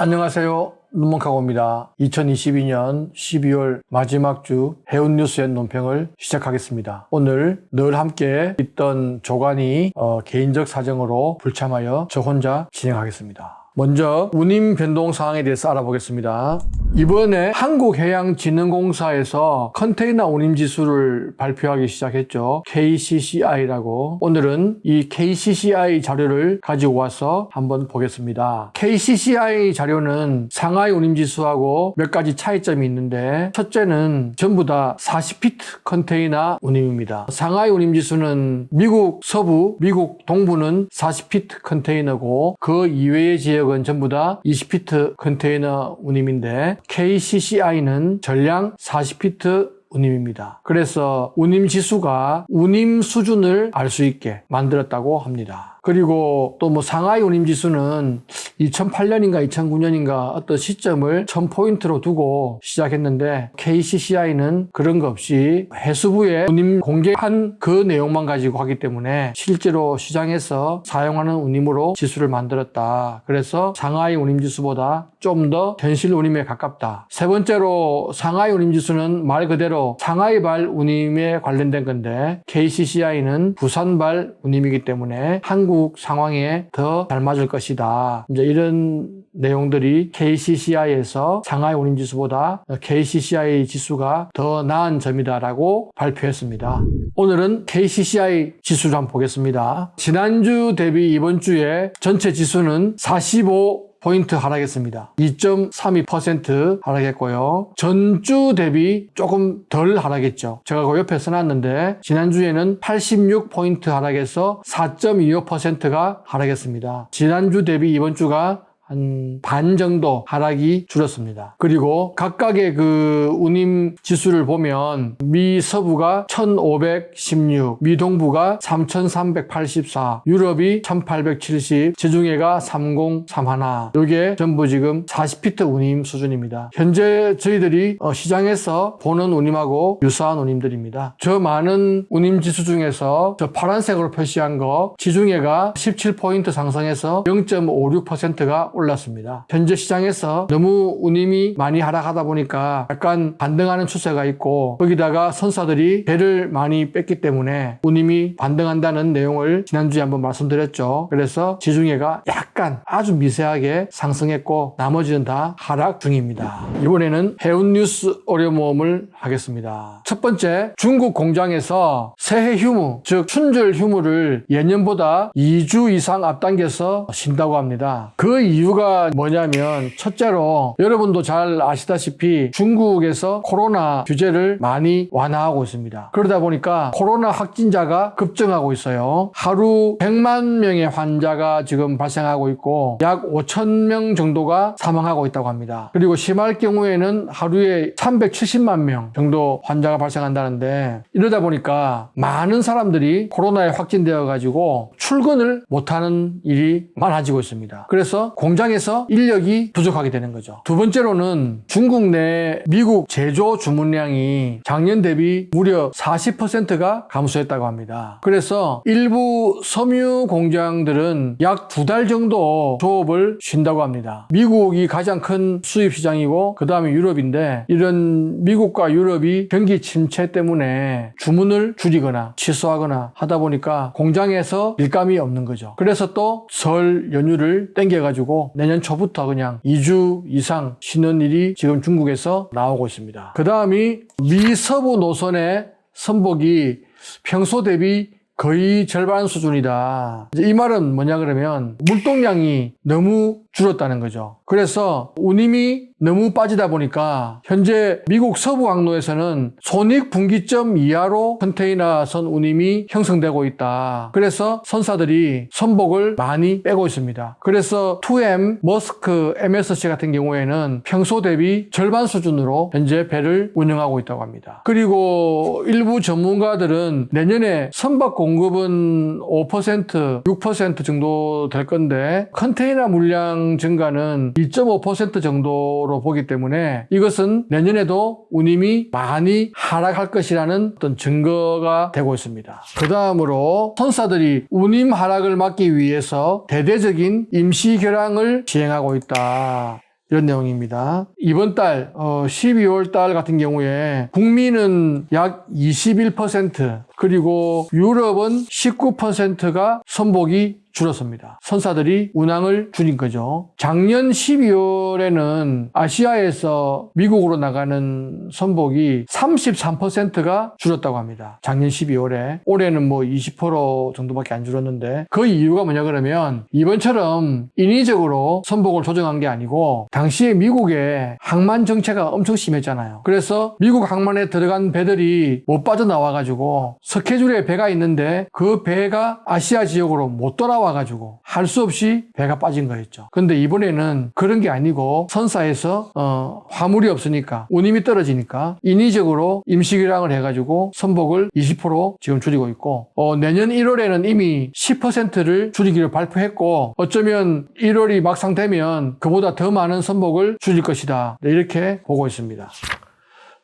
안녕하세요. 눈먼카고입니다. 2022년 12월 마지막 주 해운 뉴스의 논평을 시작하겠습니다. 오늘 늘 함께 있던 조간이 어, 개인적 사정으로 불참하여 저 혼자 진행하겠습니다. 먼저 운임 변동 상황에 대해서 알아보겠습니다. 이번에 한국해양진흥공사에서 컨테이너 운임 지수를 발표하기 시작했죠. KCCI라고. 오늘은 이 KCCI 자료를 가지고 와서 한번 보겠습니다. KCCI 자료는 상하이 운임 지수하고 몇 가지 차이점이 있는데 첫째는 전부 다 40피트 컨테이너 운임입니다. 상하이 운임 지수는 미국 서부, 미국 동부는 40피트 컨테이너고 그 이외의 지역은 전부 다 20피트 컨테이너 운임인데 KCCI는 전량 40피트 운임입니다. 그래서 운임 지수가 운임 수준을 알 수 있게 만들었다고 합니다. 그리고 또 뭐 상하이 운임 지수는 2008년인가 2009년인가 어떤 시점을 1000포인트로 두고 시작했는데 KCCI는 그런 거 없이 해수부에 운임 공개한 그 내용만 가지고 하기 때문에 실제로 시장에서 사용하는 운임으로 지수를 만들었다. 그래서 상하이 운임 지수보다 좀 더 현실 운임에 가깝다. 세 번째로 상하이 운임 지수는 말 그대로 상하이발 운임에 관련된 건데 KCCI는 부산발 운임이기 때문에 한국 상황에 더 잘 맞을 것이다. 이제 이런 내용들이 KCCI에서 상하이 운임 지수보다 KCCI 지수가 더 나은 점이다라고 발표했습니다. 오늘은 KCCI 지수를 한번 보겠습니다. 지난주 대비 이번 주에 전체 지수는 45 포인트 하락했습니다. 2.32% 하락했고요. 전주 대비 조금 덜 하락했죠. 제가 그 옆에 써놨는데 지난주에는 86포인트 하락해서 4.25%가 하락했습니다. 지난주 대비 이번 주가 한 반 정도 하락이 줄었습니다. 그리고 각각의 그 운임 지수를 보면 미 서부가 1516, 미 동부가 3384, 유럽이 1870, 지중해가 3031. 이게 전부 지금 40피트 운임 수준입니다. 현재 저희들이 어, 시장에서 보는 운임하고 유사한 운임들입니다. 저 많은 운임 지수 중에서 저 파란색으로 표시한 거 지중해가 17포인트 상승해서 0.56%가 올랐습니다. 현재 시장에서 너무 운임이 많이 하락하다 보니까 약간 반등하는 추세가 있고 거기다가 선사들이 배를 많이 뺐기 때문에 운임이 반등한다는 내용을 지난주에 한번 말씀드렸죠. 그래서 지중해가 약간 아주 미세하게 상승했고 나머지는 다 하락 중입니다. 이번에는 해운 뉴스 어려 모험을 하겠습니다. 첫 번째 중국 공장에서 새해 휴무 즉 춘절 휴무를 예년보다 2주 이상 앞당겨서 쉰다고 합니다. 그 이유 가 뭐냐면 첫째로 여러분도 잘 아시다시피 중국에서 코로나 규제를 많이 완화하고 있습니다. 그러다 보니까 코로나 확진자가 급증하고 있어요. 하루 100만 명의 환자가 지금 발생하고 있고 약 5천 명 정도가 사망하고 있다고 합니다. 그리고 심할 경우에는 하루에 370만 명 정도 환자가 발생한다는데 이러다 보니까 많은 사람들이 코로나에 확진되어 가지고 출근을 못하는 일이 많아지고 있습니다. 그래서 공장 에서 인력이 부족하게 되는 거죠. 두 번째로는 중국 내 미국 제조 주문량이 작년 대비 무려 40%가 감소했다고 합니다. 그래서 일부 섬유 공장들은 약 두 달 정도 조업을 쉰다고 합니다. 미국이 가장 큰 수입 시장이고 그 다음에 유럽인데 이런 미국과 유럽이 경기 침체 때문에 주문을 줄이거나 취소하거나 하다 보니까 공장에서 일감이 없는 거죠. 그래서 또 설 연휴를 땡겨가지고 내년 초부터 그냥 2주 이상 쉬는 일이 지금 중국에서 나오고 있습니다. 그 다음이 미서부 노선의 선복이 평소 대비 거의 절반 수준이다. 이 말은 뭐냐 그러면 물동량이 너무 줄었다는 거죠. 그래서 운임이 너무 빠지다 보니까 현재 미국 서부 항로에서는 손익 분기점 이하로 컨테이너 선 운임이 형성되고 있다. 그래서 선사들이 선복을 많이 빼고 있습니다. 그래서 2M, 머스크, MSC 같은 경우에는 평소 대비 절반 수준으로 현재 배를 운영하고 있다고 합니다. 그리고 일부 전문가들은 내년에 선박 공급은 5%, 6% 정도 될 건데 컨테이너 물량 증가는 2.5% 정도로 보기 때문에 이것은 내년에도 운임이 많이 하락할 것이라는 어떤 증거가 되고 있습니다. 그 다음으로 선사들이 운임 하락을 막기 위해서 대대적인 임시 결항을 시행하고 있다. 이런 내용입니다. 이번 달, 어, 12월 달 같은 경우에 국민은 약 21%, 그리고 유럽은 19%가 선복이 줄었습니다. 선사들이 운항을 줄인 거죠. 작년 12월에는 아시아에서 미국으로 나가는 선복이 33%가 줄었다고 합니다. 작년 12월에. 올해는 뭐 20% 정도밖에 안 줄었는데 그 이유가 뭐냐 그러면 이번처럼 인위적으로 선복을 조정한 게 아니고 당시에 미국의 항만 정체가 엄청 심했잖아요. 그래서 미국 항만에 들어간 배들이 못 빠져나와 가지고 스케줄에 배가 있는데 그 배가 아시아 지역으로 못 돌아와 가지고 할 수 없이 배가 빠진 거였죠. 근데 이번에는 그런 게 아니고 선사에서 어, 화물이 없으니까 운임이 떨어지니까 인위적으로 임시규량을 해가지고 선복을 20% 지금 줄이고 있고 어, 내년 1월에는 이미 10%를 줄이기로 발표했고 어쩌면 1월이 막상 되면 그보다 더 많은 선복을 줄일 것이다. 네, 이렇게 보고 있습니다.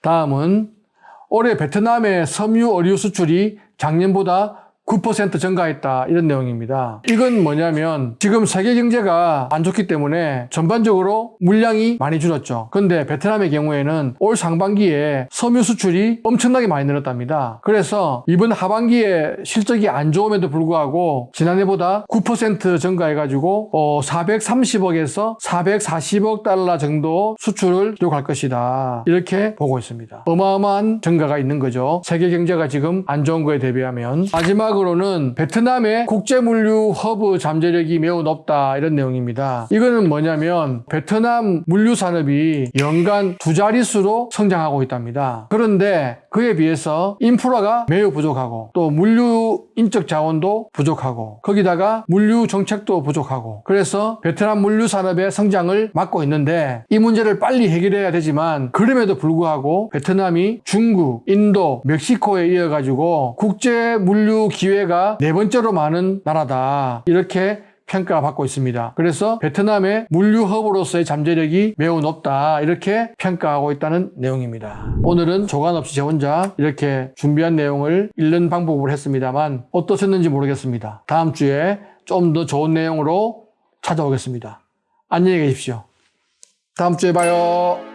다음은 올해 베트남의 섬유 어류 수출이 작년보다 9% 증가했다 이런 내용입니다. 이건 뭐냐면 지금 세계 경제가 안 좋기 때문에 전반적으로 물량이 많이 줄었죠. 근데 베트남의 경우에는 올 상반기에 섬유 수출이 엄청나게 많이 늘었답니다. 그래서 이번 하반기에 실적이 안 좋음에도 불구하고 지난해보다 9% 증가해가지고 어, 430억에서 440억 달러 정도 수출을 기록할 것이다. 이렇게 보고 있습니다. 어마어마한 증가가 있는 거죠. 세계 경제가 지금 안 좋은 거에 대비하면 마지막 으로는 베트남의 국제 물류 허브 잠재력이 매우 높다 이런 내용입니다. 이거는 뭐냐면 베트남 물류 산업이 연간 두 자릿수로 성장하고 있답니다. 그런데 그에 비해서 인프라가 매우 부족하고 또 물류 인적 자원도 부족하고 거기다가 물류 정책도 부족하고 그래서 베트남 물류 산업의 성장을 막고 있는데 이 문제를 빨리 해결해야 되지만 그럼에도 불구하고 베트남이 중국, 인도, 멕시코에 이어가지고 국제 물류 기회가 네 번째로 많은 나라다 이렇게 평가받고 있습니다. 그래서 베트남의 물류 허브로서의 잠재력이 매우 높다 이렇게 평가하고 있다는 내용입니다. 오늘은 조간 없이 제 혼자 이렇게 준비한 내용을 읽는 방법을 했습니다만 어떠셨는지 모르겠습니다. 다음 주에 좀 더 좋은 내용으로 찾아오겠습니다. 안녕히 계십시오. 다음 주에 봐요.